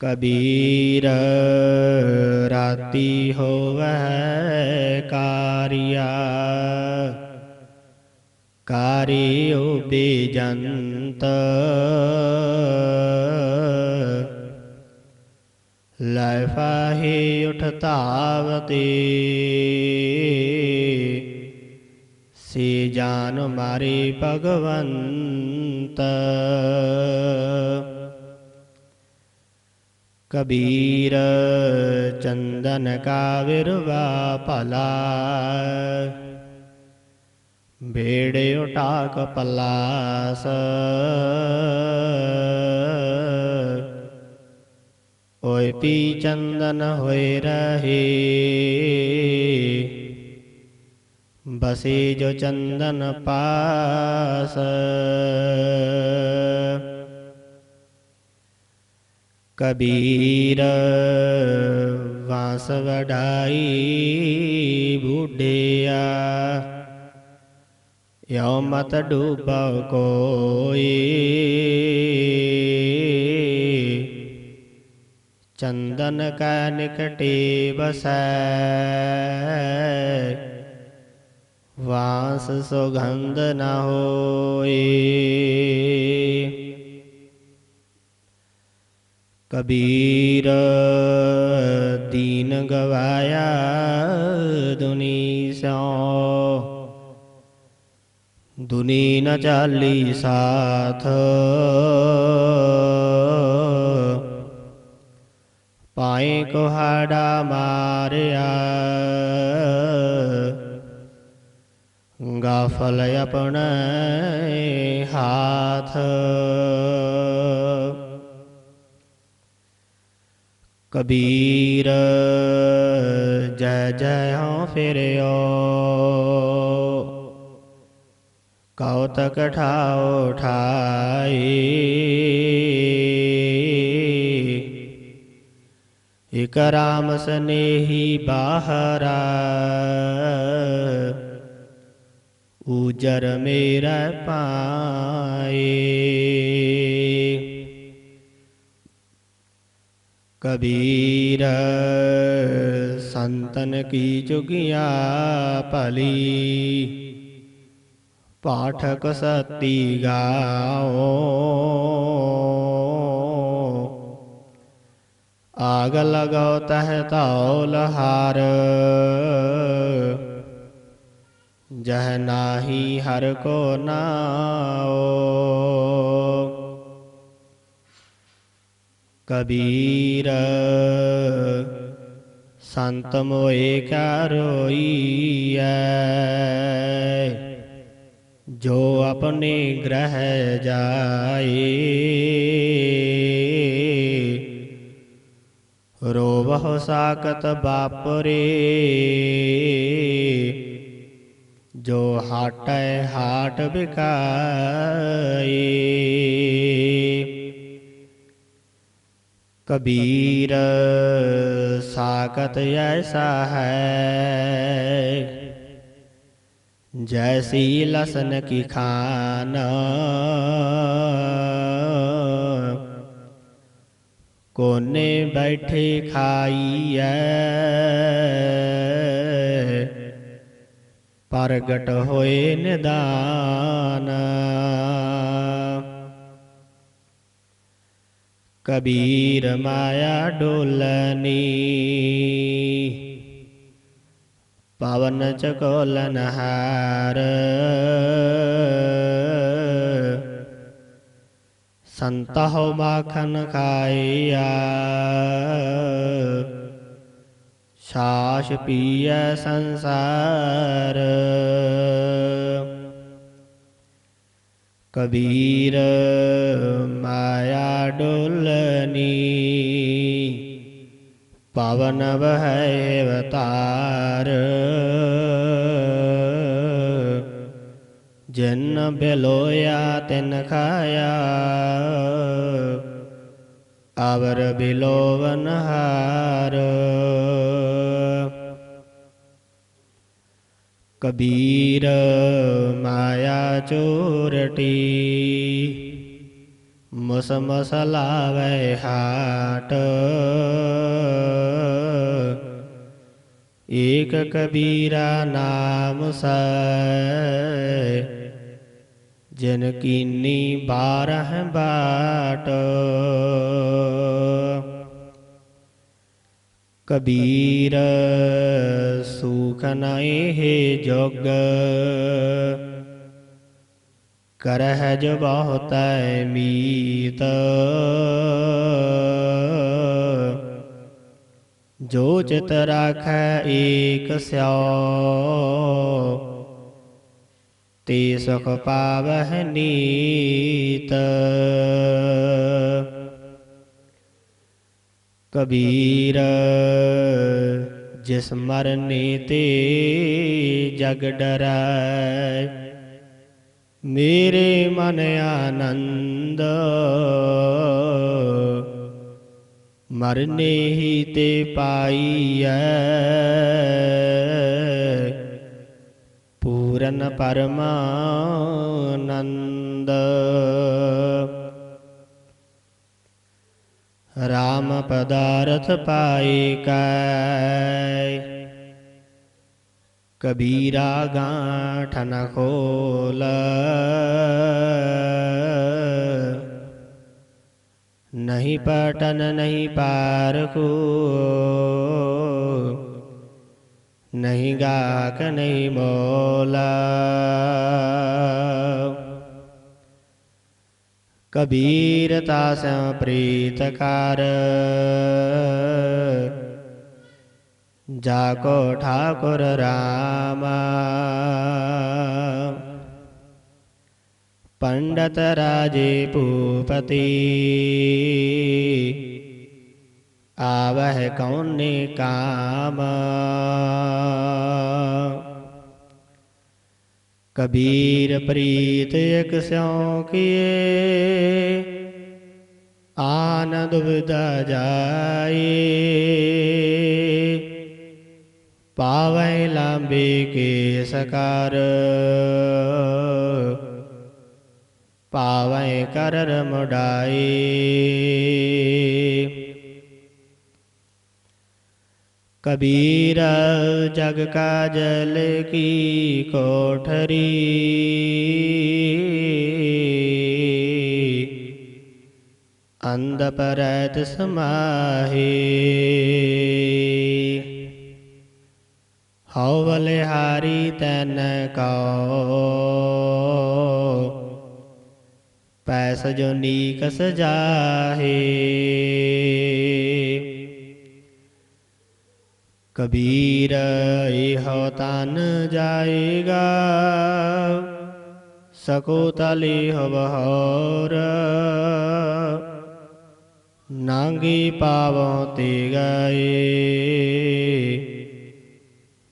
ਕਬੀਰ ਰਾਤੀ ਹੋਵੈ ਕਾਰਿਆ। ਕਾਰਿਓ ਬੇਜੰਤ ਲੈ ਫਾਹੇ ਉਠ ਧਾਵਤੇ ਸੇ ਜਾਨ ਮਾਰੇ ਭਗਵੰਤ। ਕਬੀਰ ਚੰਦਨ ਕਾ ਵਿਰਵਾ ਭਲਾ। ਬੇੜੇ ਉਟਾਕ ਪਲਾਸ। ਓਏ ਪੀ ਚੰਦਨ ਹੋਏ ਰਹੀ। ਬਸੇ ਜੋ ਚੰਦਨ ਪਾਸ। ਕਬੀਰ ਵਾਸ ਵਡਾਈ ਬੁੱਢਿਆ। ਯੋ ਮਤ ਡੂਬਵ ਕੋਈ। ਚੰਦਨ ਕਾ ਨਿਕਟੇ ਬਸੈ ਵਾਸ ਸੁਗੰਧ ਨ ਹੋਏ ਕਬੀਰ ਦੀਨ ਗਵਾਇਆ ਦੁਨੀ ਸੋ ਦੁਨੀ ਨ ਚਾਲੀ ਸਾਥ। ਪਾਏ ਕੁਹਾੜਾ ਮਾਰਿਆ। ਗਾਫਲ ਆਪਣੇ ਹਾਥ। ਕਬੀਰ, ਜੈ ਜੈ ਹਉ ਫਿਰਿਓ। ਕਉ ਤਕ ਠਾਉ ਠਾਈ। ਇਕ ਰਾਮ ਸਨੇਹੀ ਬਾਹਰਾ ਉਜਰ ਮੇਰਾ ਪਾਏ। ਕਬੀਰ ਸੰਤਨ ਕੀ ਚੁਗਿਆ ਭਲੀ ਪਾਠਕ ਸਤੀ ਗਾਓ ਆਗ ਲਗਾਉ ਤਹ ਤਾਉ ਲਹਾਰ ਜਹ ਨਾਹੀ ਹਰ ਕੋ ਨਾਓ ਕਬੀਰ ਸੰਤ ਮੋਏ ਕਾ ਰੋਈਐ ਜੋ ਆਪਣੇ ਗ੍ਰਹਿ ਜਾਏ, ਰੋਵਹੁ ਸਾਕਤ ਬਾਪਰੇ ਜੋ ਹਾਟੈ ਹਾਟ ਬਿਕਾਏ ਕਬੀਰ ਸਾਕਤ ਐਸਾ ਹੈ। ਜੈਸੀ ਲਸਨ ਕੀ ਖਾਨ। ਕੋਨੇ ਬੈਠੇ ਖਾਈਐ। ਪ੍ਰਗਟ ਹੋਏ ਨਿਦਾਨ। ਕਬੀਰ ਮਾਇਆ ਡੋਲਨੀ। ਪਵਨ ਚਕੋਲਨ ਹਾਰ। ਸੰਤਹੁ ਮਾਖਨ ਖਾਈਆ ਸਾਸ਼ ਪੀਐ ਸੰਸਾਰ। ਕਬੀਰ ਮਾਇਆ ਡੋਲਨੀ। ਪਵਨ ਵਹਿ ਅਵਤਾਰ ਜਿਨ ਬਿਲੋਇਆ ਤਿਨ ਖਾਇਆ। ਆਵਰ ਬਿਲੋਵਨ ਹਾਰ। ਕਬੀਰ ਮਾਇਆ ਚੋਰਟੀ। ਮਸ ਮੁਸ ਲਾਵੇ ਹਾਟ। ਏਕ ਕਬੀਰਾ ਨਾਮ ਸੈ। ਜਿਨ ਕੀਨੀ ਬਾਰਹ ਬਾਟ। ਕਬੀਰ, ਸੁਖ ਨਾਏ ਜੋਗ। ਕਰਹਿ ਜੋ ਬਹੁਤੈ ਮੀਤ। ਜੋ ਚਿਤ ਰਾਖੈ ਏਕ ਸਿਓ ਤੇ ਸੁਖ ਪਾਵਹਿ ਨੀਤ। ਕਬੀਰ, ਜਿਸ ਮਰਨੇ ਤੇ ਜਗ ਡਰੈ। ਮੇਰੇ ਮਨ ਆਨੰਦ, ਮਰਨੇ ਹੀ ਤੇ ਪਾਈਐ। ਪੂਰਨ ਪਰਮਾਨੰਦ। ਰਾਮ ਪਦਾਰਥ ਪਾਏ ਕੈ ਕਬੀਰਾ ਗਾਠਨ ਖੋਲ ਨਹੀਂ ਪਟਨ ਨਹੀਂ ਪਾਰਕੂ ਨਹੀਂ ਗਾਕ ਨਹੀਂ ਮੋਲਾ ਕਬੀਰ ਤਾਸ ਪ੍ਰੀਤ ਕਰ ਜਾ ਕੋ ਠਾਕੁਰ ਰਾਮਾ। ਪੰਡਤ ਰਾਜੇ ਭੂਪਤੀ। ਆਵਹਿ ਕੌਨੇ ਕਾਮ। ਕਬੀਰ ਪ੍ਰੀਤ ਇਕ ਸਿਉ ਕੀਏ। ਆਨੰਦ ਵਿਦਾ ਜਾਏ। ਪਾਵੈ ਲਾਂਬੇ ਕੇ ਸਕਾਰ। ਪਾਵੈ ਕਰਰ ਮੁਡਾਈ ਕਬੀਰ ਜਗ ਕਾਜਲ ਕੀ ਕੋਠਰੀ। ਅੰਧ ਪਰਤ ਸਮਾਹੀ। ਹਉ ਬਲਿਹਾਰੀ ਤਨ ਕਉ। ਪੈਸ ਜੋ ਨੀਕ ਸਜਾਹੇ। ਕਬੀਰ, ਇਹੋ ਤਨ ਜਾਏਗਾ। ਸਕੋ ਤਲੀ ਹਵਹੌਰ ਨਾਂਗੀ ਪਾਵੋਂ ਤੇ ਗਏ।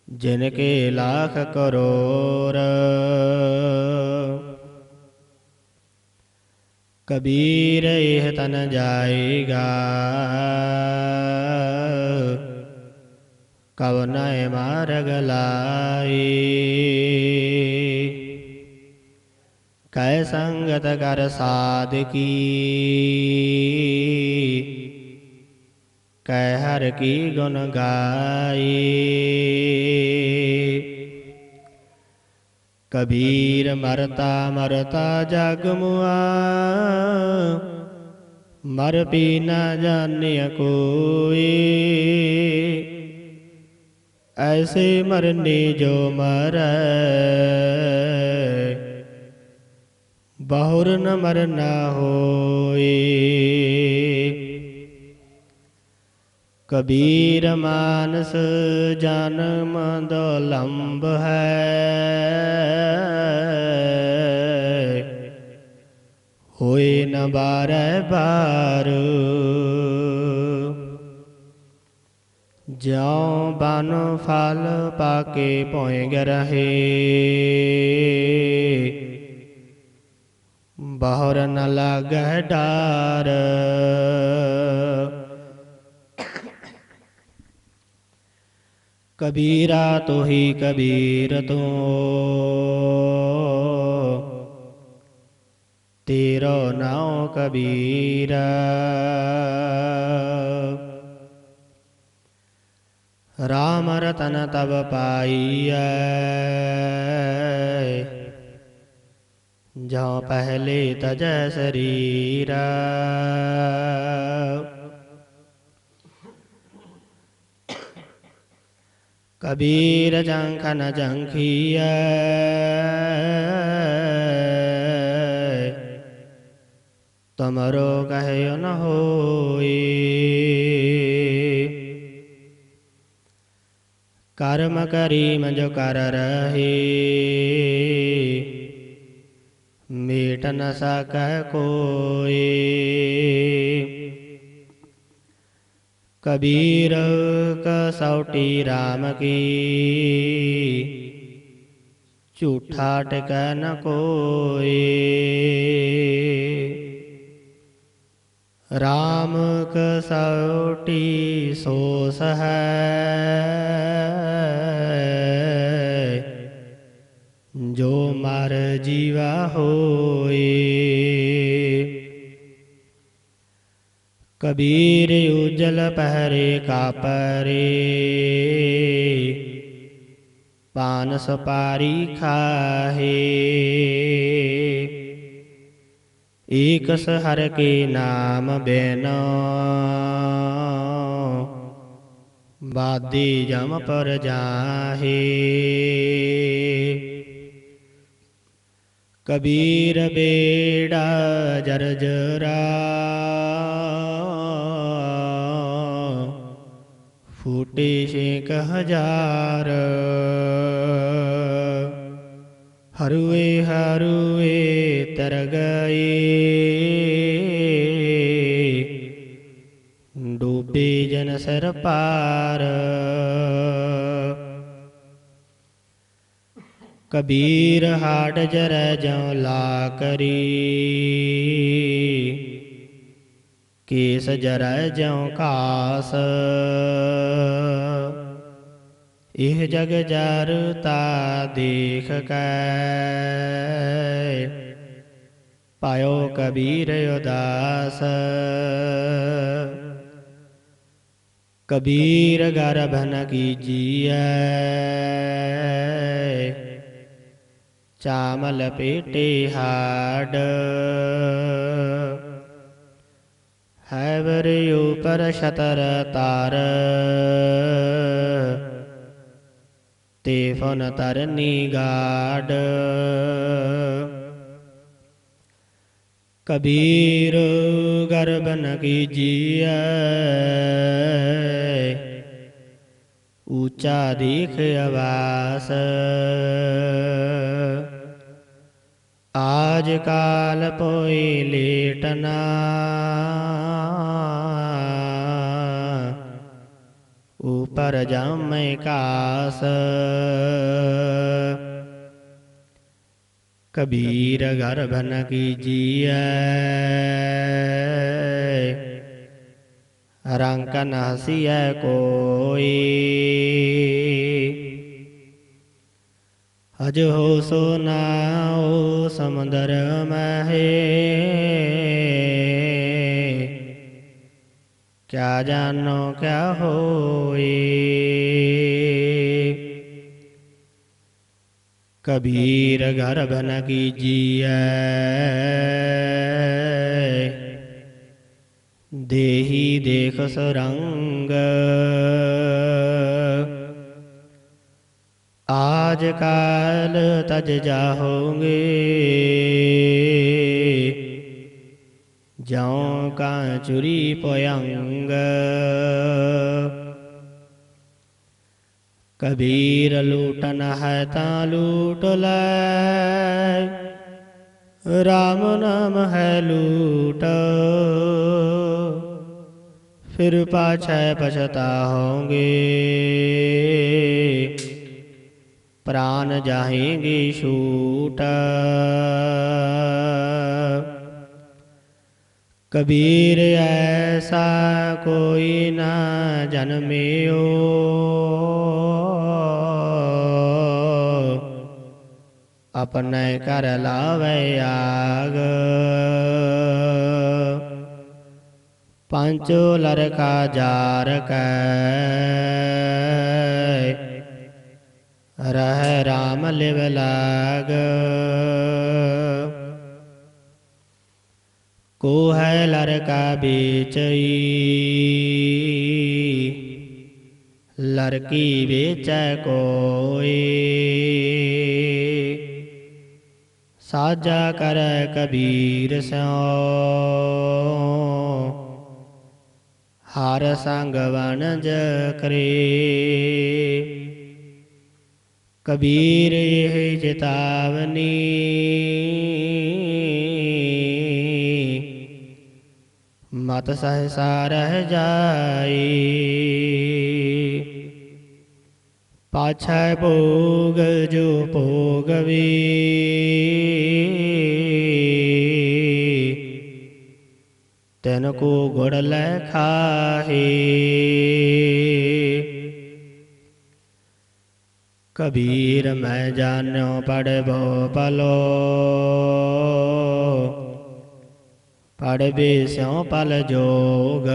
ਜਿਨ ਕੇ ਲੱਖ ਕਰੋੜ ਕਬੀਰ, ਇਹ ਤਨ ਜਾਏਗਾ। ਕਵਨੈ ਮਾਰਗ ਲਾਈ। ਕੈ ਸੰਗਤ ਕਰ ਸਾਧਕੀ। ਕੈ ਹਰ ਕੀ ਗੁਣ ਗਾਈ। ਕਬੀਰ ਮਰਤਾ ਮਰਤਾ ਜਗ ਮੁਆ। ਮਰ ਪੀ ਨਾ ਜਾਣਿਆ ਕੋਈ। ਐਸੇ ਮਰਨੇ ਜੋ ਮਰੈ। ਬਹੁਰ ਨ ਮਰਨਾ ਹੋਏ। ਕਬੀਰ ਮਾਨਸ ਜਨਮ ਦੁਲੰਭ ਹੈ। ਹੋਏ ਨ ਬਾਰੈ ਬਾਰੂ ਜਿਉ ਬਨ ਫਲ ਪਾਕੇ ਭੋਇਗ ਰਹੇ ਬਾਹਰ ਨ ਲਾਗੈ ਡਾਰ। ਕਬੀਰਾ ਤੋਹੀ ਕਬੀਰ ਤੂੰ। ਤੇਰਾ ਨਾਉ ਕਬੀਰ। ਰਾਮ ਰਤਨ ਤਬ ਪਾਈਐ। ਜੋ ਪਹਿਲੇ ਤਜੈ ਸਰੀਰ। ਕਬੀਰ ਜੰਖ ਨ ਜੰਖੀਐ ਤੁਮਰੋ ਕਹਿਓ ਨ ਹੋਈ। ਕਰਮ ਕਰੀ ਮਜ ਕਰ ਰਹੇ ਮੇਟ ਨ ਸਕੈ ਕੋਈ ਕਬੀਰ ਕਸੌਟੀ RAM ਕੀ ਝੂਠਾ ਟਿਕੈ ਨ ਕੋਈ RAM ਕਸੌਟੀ ਸੋਸ ਹੈ ਮਰ ਜੀਵਾ ਹੋਏ। ਕਬੀਰ ਉਜਲ ਪਹਿਰੇ ਕਾਪਰੇ। ਪਾਨ ਸੁਪਾਰੀ ਖਾਹੇ। ਏਕਸ ਹਰ ਕੇ ਨਾਮ ਬਿਨੋ। ਬਾਦੀ ਜਮ ਪਰ ਜਾਹੇ। ਕਬੀਰ ਬੇੜਾ ਜਰਜਰਾ ਫੂਟੇ ਛੇਕ ਹਜ਼ਾਰ। ਹਰੂਏ ਹਰੂਏ ਤਰ ਗਏ ਡੂਬੇ ਜਨ ਸਰ ਪਾਰ ਕਬੀਰ ਹਾਟ ਜਰੈ ਜਉ ਲਾ ਕਰੀ। ਕੇਸ ਜਰੈ ਜਉ ਕਾਸ ਇਹ ਜਗ ਜਰਤਾ ਦੇਖ ਕੈ। ਪਾਇਓ ਕਬੀਰ ਉਦਾਸ। ਕਬੀਰ ਗਰਭ ਨ ਕੀਜੀਐ। ਚਾਮਲ ਪੇਟੇ ਹਾਡ ਹੈਵਰ ਉਪਰ ਸ਼ਤਰ ਤਾਰ। ਤੇ ਫਨ ਤਰਨੀ ਗਾਡ ਕਬੀਰ ਗਰਭ ਨ ਕੀਜੀਐ। ਊਚਾ ਦੇਖ ਆਵਾਸ। ਆਜ ਕਾਲ ਪੋਈ ਲੇਟਨਾ ਉਪਰ ਜਾਮੈ ਕਾਸ ਕਬੀਰ ਗਰਭਨ ਕੀ ਕੀਜੀਐ ਰੰਕ ਨ ਹਸੀਐ ਕੋਈ। ਅਜ ਹੋ ਸੋ ਨਾਉ ਸਮੁੰਦਰ ਮਹੇ। ਕਿਆ ਜਾਣੋ ਕਿਆ ਹੋਈ। ਕਬੀਰ ਗਰਭ ਨ ਕੀਜੀਐ। ਦੇਹੀ ਦੇਖ ਸਰੰਗ। ਆਜ ਕਾਲ ਤਜ ਜਾਹੋਗੇ। ਜਉ ਕਾ ਚੁਰੀ ਪਯੰਗ ਕਬੀਰ ਲੂਟਨ ਹੈ ਤਾਂ ਲੂਟ ਲੈ। RAM ਨਾਮ ਹੈ ਲੂਟ। ਫਿਰ ਪਾਛੈ ਪਛਤਾਹੋਗੇ ਪ੍ਰਾਨ ਜਾਹੇਂਗੇ ਛੂਟ। ਕਬੀਰ ਐਸਾ ਕੋਈ ਨਾ ਜਨਮਿਓ। ਆਪਣੇ ਘਰ ਲਾਵੇ ਆਗ। ਪੰਚੋ ਲਰਕਾ ਜਾਰ ਕੈ। ਰਹਿ RAM ਲਿਵ ਲਾਗ। ਕੋ ਹੈ ਲਰਕਾ ਬੀਚਈ। ਲੜਕੀ ਵੇਚੈ ਕੋਈ ਸਾਜਾ ਕਰ ਕਬੀਰ ਸਿਓ ਹਰ ਸੰਗ ਵਣਜ ਕਰੇ। ਕਬੀਰ ਇਹ ਚੇਤਾਵਨੀ। ਮਤ ਸਹਸਾ ਰਹਿ ਜਾਈ ਪਾਛੈ ਭੋਗ ਜੋ ਭੋਗਵੀ। ਤੈਨ ਕੋ ਗੁੜ ਲੈ ਖਾਹੀ। ਕਬੀਰ ਮੈਂ ਜਾਣਿਓ ਪੜਬੋ ਪਲੋ ਪੜਬੇ ਸਿਉ ਪਲ ਜੋਗ।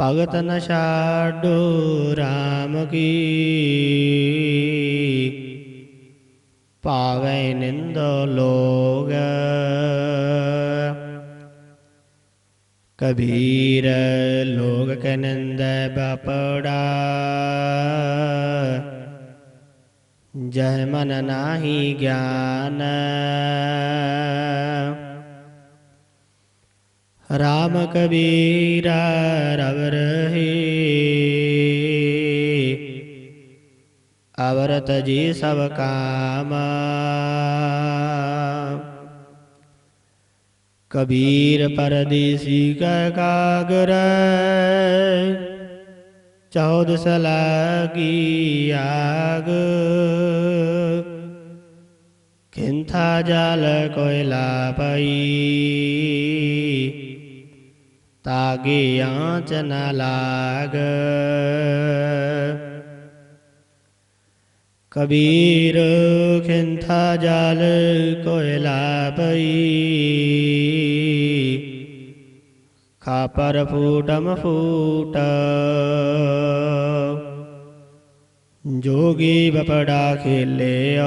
ਭਗਤ ਨ ਛਾਡੋ RAM ਕੀ। ਭਾਵੇ ਨਿੰਦ ਲੋਗ। ਕਬੀਰ ਲੋਗ ਕੈ ਨਿੰਦੈ ਬਾਪੜਾ। ਜਹ ਮਨ ਨਾਹੀ ਗਿਆਨ। ਰਾਮ ਕਬੀਰਾ ਰਵ ਰਹੀ। ਅਵਰਤ ਜੀ ਸਭ ਕਾਮ। ਕਬੀਰ ਪਰਦੇਸੀ ਕੈ ਕਾਗਰ ਚੌਦ ਸਲਾਗੀ ਆਗ। ਖਿੰਥਾ ਜਲ ਕੋਇਲਾ ਪਈ ਤਾਗੇ ਆਂਚ ਨ ਲਾਗ। ਕਬੀਰ ਖਿੰਥਾ ਜਲ ਕੋਇਲਾ ਪਈ ਖਾਪਰ ਫੂਟਮ ਫੂਟ। ਜੋਗੀ ਬਪੜਾ ਖੇਲਿਓ।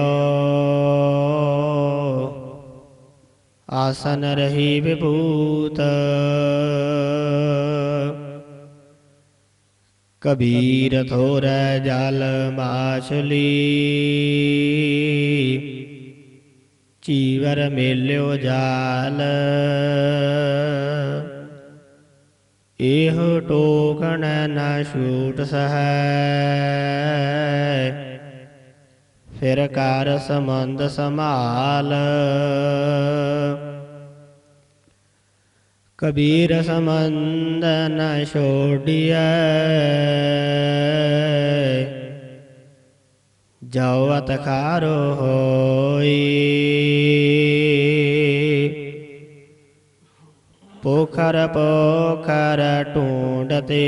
ਆਸਨ ਰਹੀ ਵਿਭੂਤ। ਕਬੀਰ ਥੋਰੈ ਜਲ ਮਾਛਲੀ ਚੀਵਰ ਮੇਲਿਓ ਜਾਲ। ਇਹ ਟੋਕਣ ਨਾ ਛੂਟ ਸਹੈ। ਫਿਰ ਕਰ ਸੰਬੰਧ ਸੰਭਾਲ। ਕਬੀਰ ਸੰਬੰਧ ਨ ਛੋੜਿਐ। ਜਵਤ ਖਾਰੋ ਹੋਈ। ਪੋਖਰ ਪੋਖਰ ਢੂੰਡਤੇ।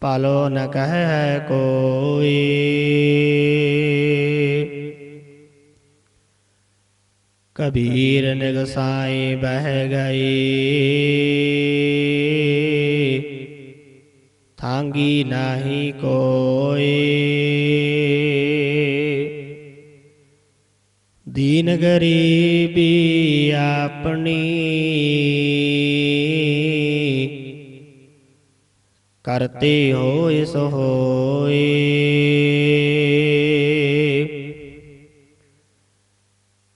ਪਾਲੋ ਨ ਕਹਿ ਕੋਈ। ਕਬੀਰ ਨਿਗਸਾਈ ਬਹਿ ਗਈ। ਥਾਂਗੀ ਨਾਹੀ ਕੋਈ। ਦੀਨ ਗਰੀਬੀ ਆਪਣੀ ਕਰਤੇ ਹੋਇ ਸੋ ਹੋਏ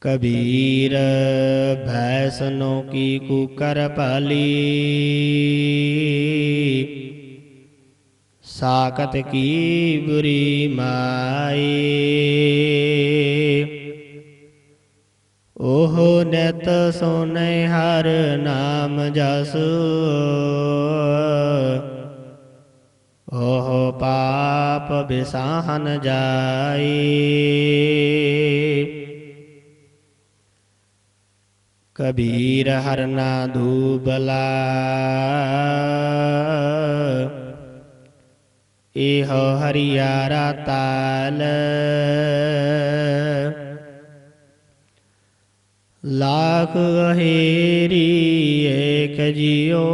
ਕਬੀਰ ਭੈਸਨੋ ਕੀ ਕੁਕਰ ਪਾਲੀ ਸਾਕਤ ਕੀ ਬੁਰੀ ਮਾਈ ਓਹ ਨਿਤ ਸੋਨੇ ਹਰ ਨਾਮ ਜਸ। ਓਹ ਪਾਪ ਬਿਸਾਹਨ ਜਾਈ। ਕਬੀਰ ਹਰਨਾ ਦੂਬਲਾ। ਇਹੋ ਹਰੀਆਰਾ ਤਾਲ। ਲਾਖ ਅਹੇਰੀ ਏਕ ਜਿਉ।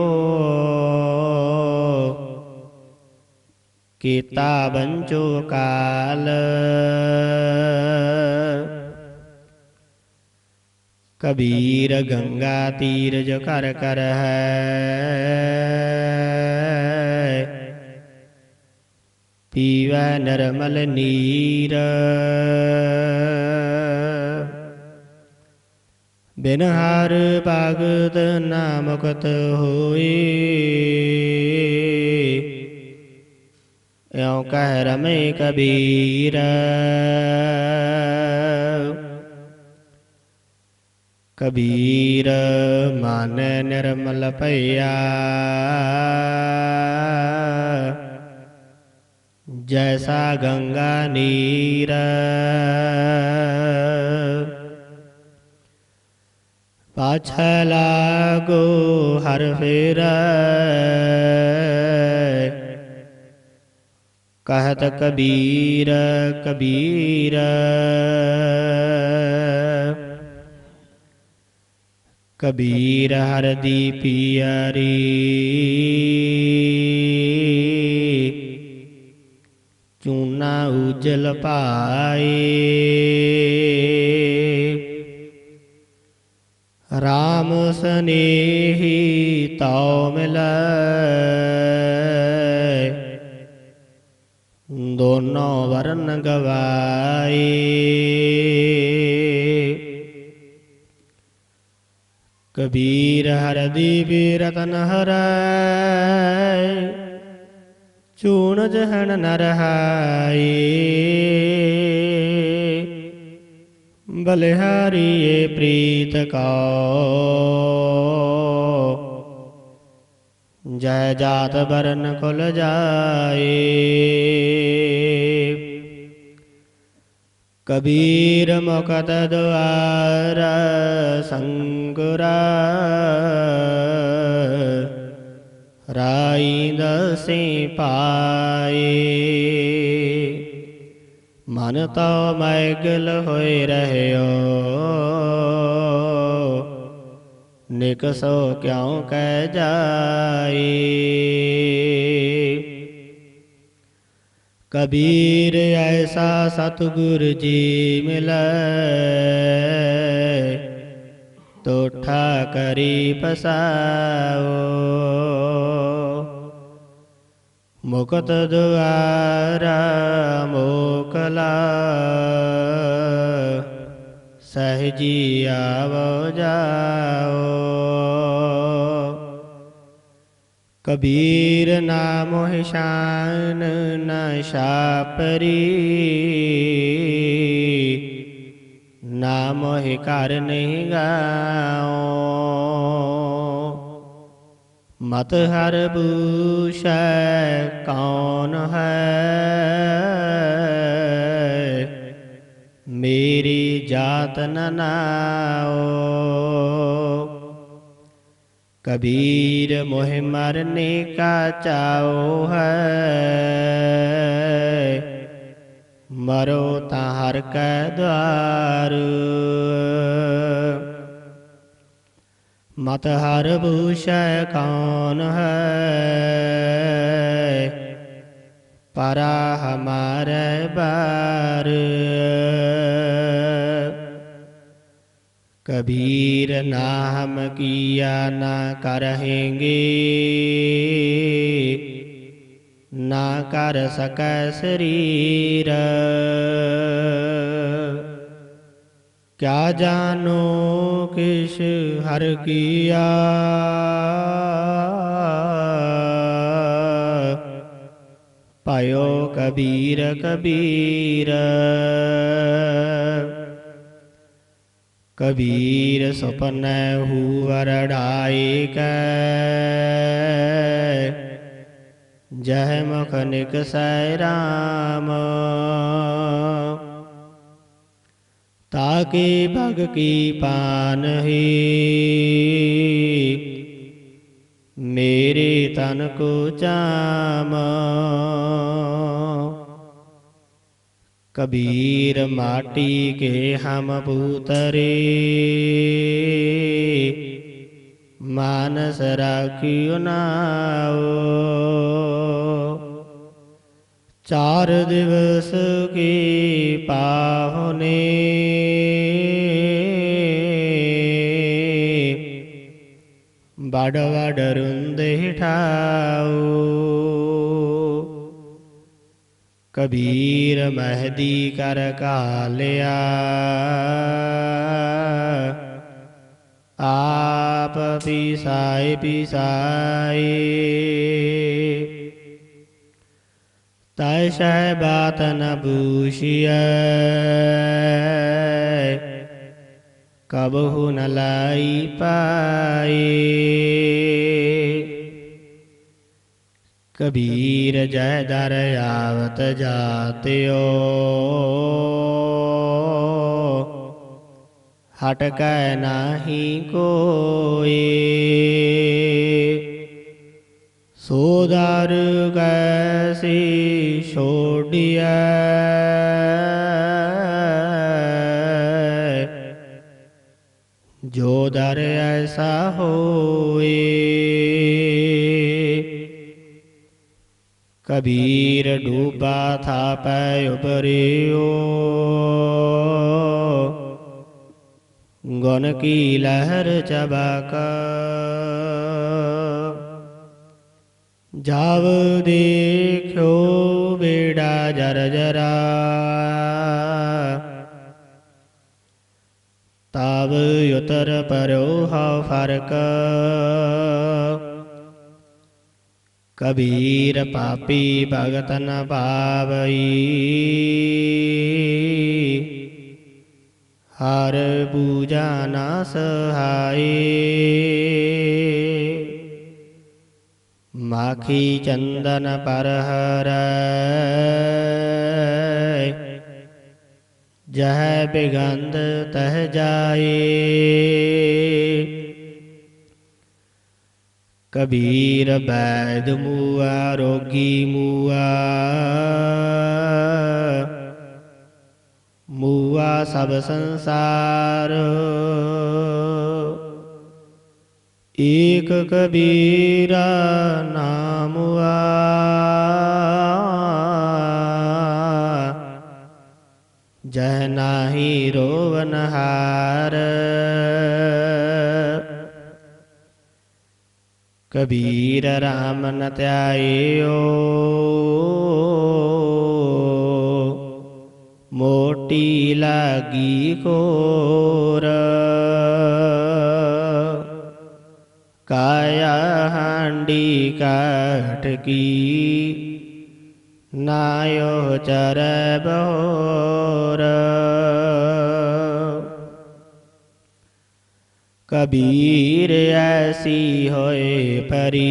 ਕੀਤਾ ਬੰਚੋ ਕਾਲ। ਕਬੀਰ ਗੰਗਾ ਤੀਰਜ ਕਰ ਕਰ ਹੈ। ਪੀਵੈ ਨਰਮਲ ਨੀਰ। ਬਿਨ ਹਰ ਭਗਤ ਨਾਮਕਤ ਹੋਈ। ਇਉ ਕਹਿ ਰਮੇ ਕਬੀਰ ਕਬੀਰ ਮਨ ਨਿਰਮਲ ਭਈਆ ਜੈਸਾ ਗੰਗਾ ਨੀਰ ਪਾਛੈ ਲਾਗੋ ਹਰ ਫੇਰ ਕਹਤ ਕਬੀਰ ਕਬੀਰ ਕਬੀਰ ਹਰ ਦੀ ਪਿਆਰੀ ਚੂਨਾ ਉਜਲ ਪਾਏ ਰਾਮ ਸਨੇਹੀ ਤਉ ਮਿਲੈ। ਦੋਨੋਂ ਵਰਨ ਗਵਾਏ। ਕਬੀਰ ਹਰ ਦੀਪੀ ਰਤਨ ਹਰੈ। ਚੂਣ ਜਹਨ ਨਰਹਾਈ ਬਲਿਹਾਰੀਏ ਪ੍ਰੀਤ ਕਉ ਜੈ ਜਾਤ ਬਰਨ ਕੁਲ ਜਾਏ। ਕਬੀਰ ਮੁਕਤ ਦੁਆਰ ਸੰਗੁਰਾ। ਰਾਈ ਦਸੇ ਪਾਏ। ਮਨ ਤਉ ਮੈਗਲ ਹੋਏ ਰਹਿਓ। ਨਿਕ ਸੋ ਕਿਉ ਕਹਿ ਜਾਏ ਕਬੀਰ ਐਸਾ ਸਤਿਗੁਰ ਜੀ ਮਿਲੈ, ਤੋਠਾ ਕਰੀ ਪਸਾਓ ਮੁਕਤ ਦੁਆਰਾ ਮੋਕਲਾ ਸਹਜੀ ਆਵੋ ਜਾਓ ਕਬੀਰ ਨਾਮ ਹਿਸ਼ਾਨ ਨ ਛਾਪਰੀ ਨਾਮ ਹੀ ਕਰ ਨਹੀਂ ਗਾਓ ਮਤ ਹਰ ਬੂਸ਼ੈ ਕੌਣ ਹੈ? ਮੇਰੀ ਜਾਤ ਨ ਨਾਓ। ਕਬੀਰ ਮੋਹਿ ਮਰਨੇ ਕਾ ਚਾਓ ਹੈ। ਮਰੋ ਤਾਂ ਹਰ ਕੈ ਦਵਾਰ ਮਤ ਹਰ ਭੂਸ਼ੈ ਕੌਣ ਹੈ ਪਰਾ ਹਮਾਰੇ ਬਾਰ कबीर ना हम किया ना करहेंगे ना कर सकै शरीर ਕਿਆ ਜਾਨੋ ਕਿਛ ਹਰ ਕੀਆ? ਪਾਇਓ ਕਬੀਰ ਕਬੀਰ। ਕਬੀਰ ਸੁਪਨ ਹੂ ਵਰੜਾਏ ਕੈ। ਜਹ ਮੁਖ ਨਿਕ ਸੈ ਰਾਮ। ਤਾਕੇ ਭਗ ਕੀ ਪਾਨਹੀ। ਮੇਰੇ ਤਨ ਕੋ ਚਾਮ। ਕਬੀਰ ਮਾਟੀ ਕੇ ਹਮ ਪੂਤਰੇ ਮਾਨਸ ਰਾਖਿਓ ਨਾਉ। ਚਾਰ ਦਿਵਸ ਕੀ ਪਾਹੁਨੇ। ਬੜ ਵੜ ਰੁੰਦੇ ਠਾਉ ਕਬੀਰ ਮਹਦੀ ਕਰ ਕਾਲਿਆ ਆਪ ਪਿਸਾਈ ਪਿਸਾਈ ਤੈਸੈ ਬਾਤ ਨ ਬੂਸ਼ੀਐ ਕਬਹੁ ਨ ਲਾਈ ਪਾਈ ਕਬੀਰ ਜੈ ਦਰ ਆਵਤ ਜਾਤਿਓ। ਹਟ ਕੈ ਨਾਹੀ ਕੋਏ। ਸੋ ਦਰ ਛੋੜਿਐ। ਜੋ ਦਰ ਐਸਾ ਹੋਏ। ਕਬੀਰ ਡੂਬਾ ਥਾ ਥਾਪੈ ਉਪਰਿਓ ਗੁਣ ਕੀ ਲਹਿਰ ਚਬਕ। ਜਾਵ ਦੇਖਿਓ ਬੇੜਾ ਜਰ ਜਰਾ ਉਤਰ ਪਰੋ ਹਉ ਫ਼ਰਕ। ਕਬੀਰ ਪਾਪੀ ਭਗਤ ਨ ਪਾਵਈ। ਹਰ ਪੂਜਾ ਨਾ ਸਹਾਈ। ਮਾਖੀ ਚੰਦਨ ਪਰ ਹਰੈ ਜਹ ਬਿਗੰਧ ਤਹ ਜਾਏ। ਕਬੀਰ ਬੈਦ ਮੂਆ, ਰੋਗੀ ਮੂਆ। ਮੂਆ ਸਭ ਸੰਸਾਰ। ਏਕ ਕਬੀਰਾ ਨਾਮੁਆ ਜਹ ਨਾਹੀ ਰੋਵਨ ਹਾਰ। ਕਬੀਰ ਰਾਮ ਨ ਧਿਆਇਓ। ਮੋਟੀ ਲਾਗੀ ਕੋਰ। ਕਾਇਆ ਹਾਂਡੀ ਕਾਠ ਨਾਇਓ ਚਰੈ ਬੋਰ ਕਬੀਰ ਐਸੀ ਹੋਏ ਪਰੀ,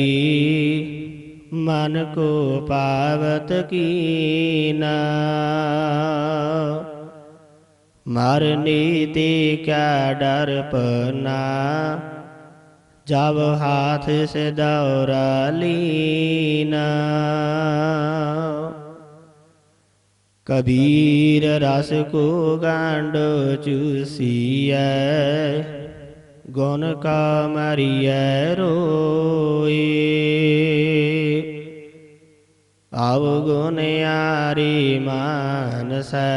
ਮਨ ਕੋ ਪਾਵਤ ਕੀਨਾ। ਮਰਨੇ ਤੇ ਕਿਆ ਡਰ ਪਨਾ, ਜਬ ਹਾਥ ਸੇ ਦੌਰਾ ਲੀਨਾ। ਕਬੀਰ ਰਸ ਕੋ ਗਾਂਡ ਚੂਸੀਐ, ਗੁਣ ਕਾ ਮਰੀਐ ਰੋਏ। ਆਵ ਗੁਣ ਆਰੀ ਮਾਨਸੈ,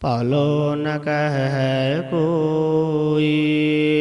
ਭਲੋ ਨ ਕਹੈ ਕੋਈ।